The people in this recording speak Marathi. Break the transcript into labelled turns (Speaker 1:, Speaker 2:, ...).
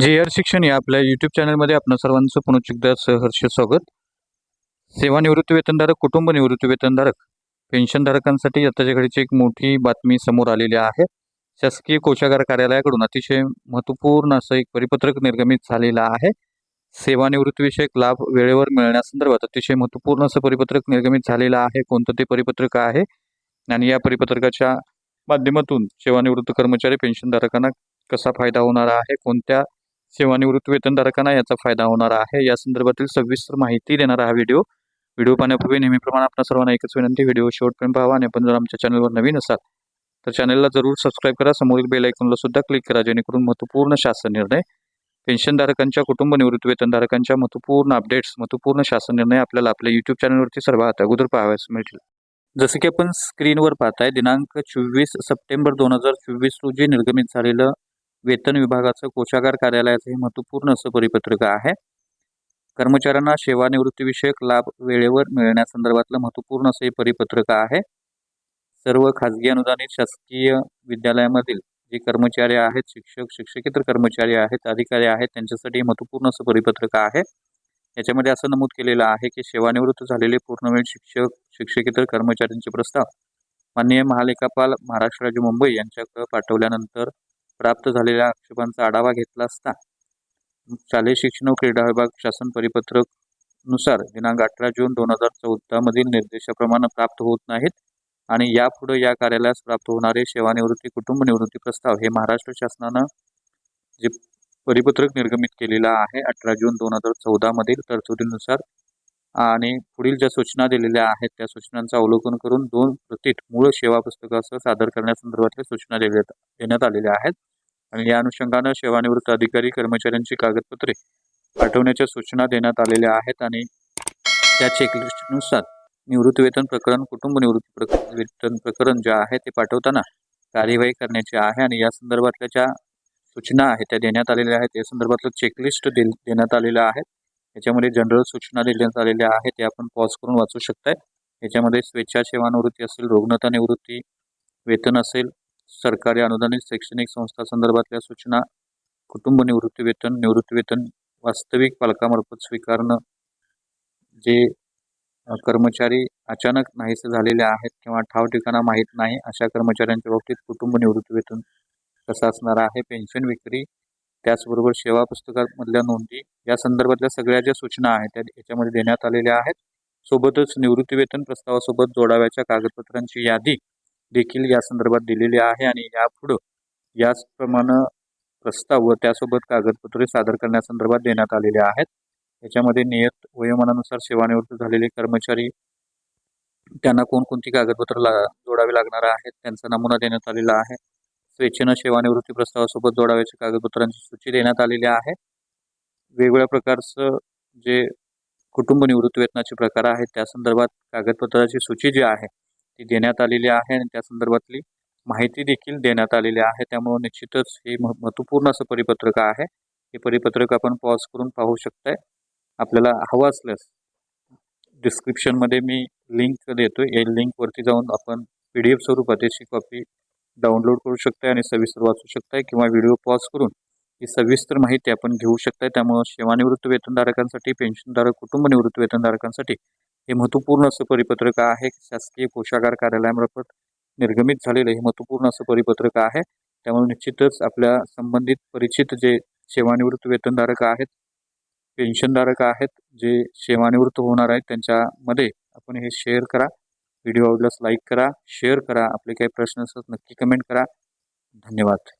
Speaker 1: जे आर शिक्षण या आपल्या यूट्यूब चॅनलमध्ये आपण सर्वांचं पुनः एकदा सहर्ष स्वागत. सेवानिवृत्ती वेतनधारक कुटुंब निवृत्ती वेतनधारक पेन्शनधारकांसाठी आताच्या घडीची एक मोठी बातमी समोर आलेली आहे. शासकीय कोशागार कार्यालयाकडून अतिशय महत्त्वपूर्ण असं एक परिपत्रक निर्गमित झालेलं आहे. सेवानिवृत्तीविषयक लाभ वेळेवर मिळण्यासंदर्भात अतिशय महत्त्वपूर्ण असं परिपत्रक निर्गमित झालेलं आहे. कोणतं ते परिपत्रक आहे? आणि या परिपत्रकाच्या माध्यमातून सेवानिवृत्त कर्मचारी पेन्शनधारकांना कसा फायदा होणार आहे? कोणत्या सेवानिवृत्त वेतनधारकांना याचा फायदा होणार आहे. या संदर्भातील सविस्तर माहिती देणारा हा व्हिडिओ. व्हिडिओ पाहण्यापूर्वी नेहमीप्रमाणे आपल्या सर्वांना एकच विनंती व्हिडिओ शेवटपर्यंत पाहावा आणि आपण जर आमच्या चॅनलवर नवीन असाल तर चॅनलला जरूर सबस्क्राईब करा. समोरील बेल ऐकूनला सुद्धा क्लिक करा जेणेकरून महत्त्वपूर्ण शासन निर्णय पेन्शनधारकांच्या कुटुंब निवृत्ती वेतनधारकांच्या महत्त्वपूर्ण अपडेट्स महत्त्वपूर्ण शासन निर्णय आपल्याला आपल्या यूट्यूब चॅनलवरती सर्वात अगोदर पाहावयास मिळतील. जसं की आपण स्क्रीनवर पाहताय दिनांक चोवीस सप्टेंबर दोन हजार चोवीस रोजी निर्गमित झालेलं वेतन विभागाचं कोषागार कार्यालयाचं हे महत्त्वपूर्ण असं परिपत्रक आहे. कर्मचाऱ्यांना सेवानिवृत्तीविषयक लाभ वेळेवर मिळण्यासंदर्भातलं महत्त्वपूर्ण असं हे परिपत्रक आहे. सर्व खाजगी अनुदानित शासकीय विद्यालयामधील जे कर्मचारी आहेत शिक्षक शिक्षकेतर कर्मचारी आहेत अधिकारी आहेत त्यांच्यासाठी हे महत्त्वपूर्ण असं परिपत्रक आहे. याच्यामध्ये असं नमूद केलेलं आहे की सेवानिवृत्त झालेले पूर्णवेळ शिक्षक शिक्षकेतर कर्मचाऱ्यांचे प्रस्ताव माननीय महालेखापाल महाराष्ट्र राज्य मुंबई यांच्याकडे पाठवल्यानंतर प्राप्त झालेल्या आक्षेपांचा आढावा घेतला असता शालेय शिक्षण व क्रीडा विभाग शासन परिपत्रकनुसार दिनांक अठरा जून दोन हजार चौदामधील निर्देशाप्रमाणे प्राप्त होत नाहीत आणि यापुढे या कार्यालयास प्राप्त होणारे सेवानिवृत्ती कुटुंब निवृत्ती प्रस्ताव हे महाराष्ट्र शासनानं जे परिपत्रक निर्गमित केलेलं आहे अठरा जून दोन हजार चौदामधील तरतुदीनुसार आणि पुढील ज्या सूचना दिलेल्या आहेत त्या सूचनांचं अवलोकन करून दोन प्रतीत मूळ सेवा पुस्तकासह सादर करण्यासंदर्भातल्या सूचना देण्यात देण्यात आलेल्या आहेत. आणि या अनुषंगानं सेवानिवृत्त अधिकारी कर्मचाऱ्यांची कागदपत्रे पाठवण्याच्या सूचना देण्यात आलेल्या आहेत आणि त्या चेकलिस्टनुसार निवृत्ती वेतन प्रकरण कुटुंब निवृत्ती प्रक वेतन प्रकरण जे आहे ते पाठवताना कार्यवाही करण्याची आहे आणि या संदर्भातल्या ज्या सूचना आहेत त्या देण्यात आलेल्या आहेत. या संदर्भातलं चेकलिस्ट दे देण्यात आलेलं आहेत याच्यामध्ये जनरल सूचना देण्यात आलेल्या आहेत ते आपण पॉज करून वाचू शकताय. याच्यामध्ये स्वेच्छा सेवानिवृत्ती असेल रुग्णता निवृत्ती वेतन असेल सरकारी अनुदानित शैक्षणिक संस्था संदर्भातल्या सूचना कुटुंब निवृत्ती वेतन निवृत्ती वेतन वास्तविक पालकामार्फत स्वीकारणं जे कर्मचारी अचानक नाहीसे झालेले आहेत किंवा ठाव ठिकाणा माहीत नाही अशा कर्मचाऱ्यांच्या बाबतीत कुटुंब निवृत्ती वेतन कसं असणार आहे पेन्शन विक्री त्याचबरोबर सेवा पुस्तकामधल्या नोंदी या संदर्भातल्या सगळ्या ज्या सूचना आहेत त्या याच्यामध्ये देण्यात आलेल्या आहेत. सोबतच निवृत्तीवेतन प्रस्तावासोबत जोडाव्याच्या कागदपत्रांची यादी देखील या संदर्भात दिलेली आहे आणि यापुढं याचप्रमाणे प्रस्ताव व त्यासोबत कागदपत्रे सादर करण्यासंदर्भात देण्यात आलेले आहेत. याच्यामध्ये नियत वयोमानानुसार सेवानिवृत्त झालेले कर्मचारी त्यांना कोणकोणती कागदपत्र ला जोडावी लागणार आहेत त्यांचा नमुना देण्यात आलेला आहे. स्वेच्छेनं सेवानिवृत्ती प्रस्तावासोबत जोडावयाच्या कागदपत्रांची सूची देण्यात आलेली आहे. वेगवेगळ्या प्रकारचं जे कुटुंब निवृत्ती वेतनाचे प्रकार आहेत त्या संदर्भात कागदपत्राची सूची जी आहे ती देण्यात आलेली आहे आणि त्या संदर्भातली माहिती देखील देण्यात आलेली आहे. त्यामुळे निश्चितच हे मह महत्त्वपूर्ण असं परिपत्रक आहे. हे परिपत्रक आपण पॉज करून पाहू शकताय. आपल्याला हवं असल्यास डिस्क्रिप्शनमध्ये मी लिंक देतो या लिंकवरती जाऊन आपण पी डी एफ स्वरूपात याची कॉपी डाउनलोड करू शकताय आणि सविस्तर वाचू शकताय किंवा व्हिडिओ पॉज करून ही सविस्तर माहिती आपण घेऊ शकताय. त्यामुळं सेवानिवृत्त वेतनधारकांसाठी पेन्शनधारक कुटुंब निवृत्त वेतनधारकांसाठी हे महत्त्वपूर्ण असं परिपत्रक आहे. शासकीय कोशागार कार्यालयामार्फत निर्गमित झालेलं हे महत्त्वपूर्ण असं परिपत्रक आहे. त्यामुळे निश्चितच आपल्या संबंधित परिचित जे सेवानिवृत्त वेतनधारक आहेत पेन्शनधारक आहेत जे सेवानिवृत्त होणार आहेत त्यांच्यामध्ये आपण हे शेअर करा. व्हिडिओ आवडल्यास लाईक करा शेअर करा आपले काही प्रश्न असतात नक्की कमेंट करा. धन्यवाद.